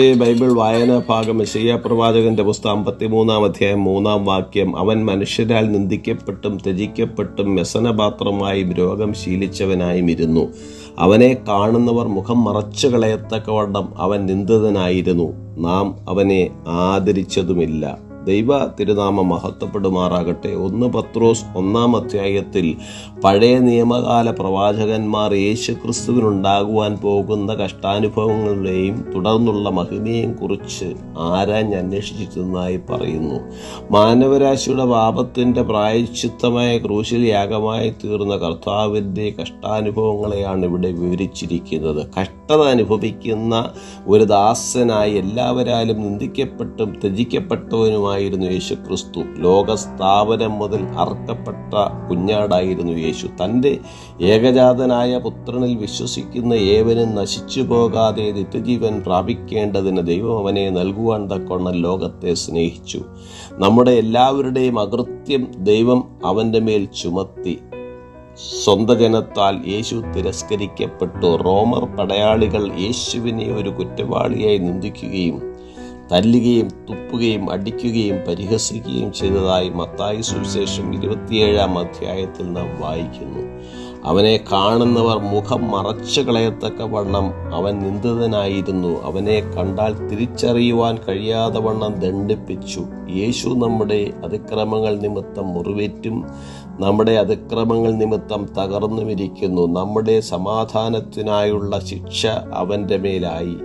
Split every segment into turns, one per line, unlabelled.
ഈ ബൈബിൾ വായനാ ഭാഗം ഷെയ്യ പ്രവാചകന്റെ പുസ്തകം അമ്പത്തിമൂന്നാം അധ്യായം മൂന്നാം വാക്യം. അവൻ മനുഷ്യരാൽ നിന്ദിക്കപ്പെട്ടും ത്യജിക്കപ്പെട്ടും വ്യസനപാത്രമായും രോഗം ശീലിച്ചവനായും ഇരുന്നു. അവനെ കാണുന്നവർ മുഖം മറച്ചു കളയത്തക്കവണ്ണം അവൻ നിന്ദിതനായിരുന്നു. നാം അവനെ ആദരിച്ചതുമില്ല. ദൈവ തിരുനാമം മഹത്വപ്പെടുമാറാകട്ടെ ഒന്ന് പത്രോസ് ഒന്നാം അധ്യായത്തിൽ പഴയ നിയമകാല പ്രവാചകന്മാർ യേശു ക്രിസ്തുവിനുണ്ടാകുവാൻ പോകുന്ന കഷ്ടാനുഭവങ്ങളുടെയും തുടർന്നുള്ള മഹിമയെയും കുറിച്ച് ആരാഞ്ഞ് അന്വേഷിച്ചിരുന്നതായി പറയുന്നു. മാനവരാശിയുടെ പാപത്തിന്റെ പ്രായശ്ചിത്തമായ ക്രൂശിൽ യാഗമായി തീർന്ന കർത്താവിന്റെ കഷ്ടാനുഭവങ്ങളെയാണ് ഇവിടെ വിവരിച്ചിരിക്കുന്നത്. കഷ്ടത അനുഭവിക്കുന്ന ഒരു ദാസനായി എല്ലാവരാലും നിന്ദിക്കപ്പെട്ടും ത്യജിക്കപ്പെട്ടവനുമായിരുന്നു യേശു ക്രിസ്തു. ലോകസ്ഥാപനം മുതൽ അർക്കപ്പെട്ട കുഞ്ഞാടായിരുന്നു യേശു. തന്റെ ഏകജാതനായ പുത്രനിൽ വിശ്വസിക്കുന്ന ഏവനും നശിച്ചു പോകാതെ നിത്യജീവൻ പ്രാപിക്കേണ്ടതിന് ദൈവം അവനെ നൽകുവാൻ തക്കവണ്ണം ലോകത്തെ സ്നേഹിച്ചു. നമ്മുടെ എല്ലാവരുടെയും അകൃത്യം ദൈവം അവന്റെ മേൽ ചുമത്തി. സ്വന്തം ജനത്താൽ യേശു തിരസ്കരിക്കപ്പെട്ടു. റോമർ പടയാളികൾ യേശുവിനെ ഒരു കുറ്റവാളിയായി നിന്ദിക്കുകയും തല്ലുകയും തുപ്പുകയും അടിക്കുകയും പരിഹസിക്കുകയും ചെയ്തതായി മത്തായി സുവിശേഷം ഇരുപത്തിയേഴാം അധ്യായത്തിൽ നാം വായിക്കുന്നു. അവനെ കാണുന്നവർ മുഖം മറച്ചു കളയത്തക്ക വണ്ണം അവൻ നിന്ദിതനായിരുന്നു. അവനെ കണ്ടാൽ തിരിച്ചറിയുവാൻ കഴിയാതെ വണ്ണം ദണ്ഡിപ്പിച്ചു. യേശു നമ്മുടെ അതിക്രമങ്ങൾ നിമിത്തം മുറിവേറ്റും നമ്മുടെ അതിക്രമങ്ങൾ നിമിത്തം തകർന്നുമിരിക്കുന്നു. നമ്മുടെ സമാധാനത്തിനായുള്ള ശിക്ഷ അവന്റെ മേലായി.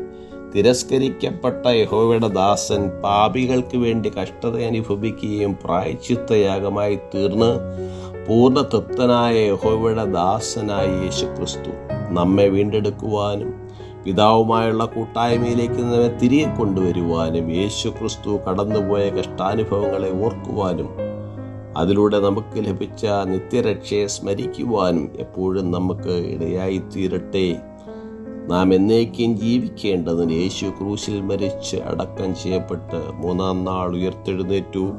തിരസ്കരിക്കപ്പെട്ട യഹോവയുടെ ദാസൻ പാപികൾക്ക് വേണ്ടി കഷ്ടത അനുഭവിക്കുകയും പ്രായച്ചിത്തയാഗമായി തീർന്ന് പൂർണ തൃപ്തനായ യഹോവയുടെ ദാസനായ യേശു ക്രിസ്തു നമ്മെ വീണ്ടെടുക്കുവാനും പിതാവുമായുള്ള കൂട്ടായ്മയിലേക്ക് നമ്മെ തിരികെ കൊണ്ടുവരുവാനും യേശു ക്രിസ്തു കടന്നുപോയ കഷ്ടാനുഭവങ്ങളെ ഓർക്കുവാനും അതിലൂടെ നമുക്ക് ലഭിച്ച നിത്യരക്ഷയെ സ്മരിക്കുവാനും എപ്പോഴും നമുക്ക് ഇടയായി തീരട്ടെ നാം എന്നേക്കും ജീവിക്കേണ്ടതിന് യേശു ക്രൂശിൽ മരിച്ച് അടക്കം ചെയ്യപ്പെട്ട് മൂന്നാം നാൾ ഉയർത്തെഴുന്നേറ്റു.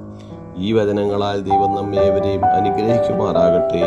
ഈ വചനങ്ങളാൽ ദൈവം നമ്മേവരെയും അനുഗ്രഹിക്കുമാറാകട്ടെ.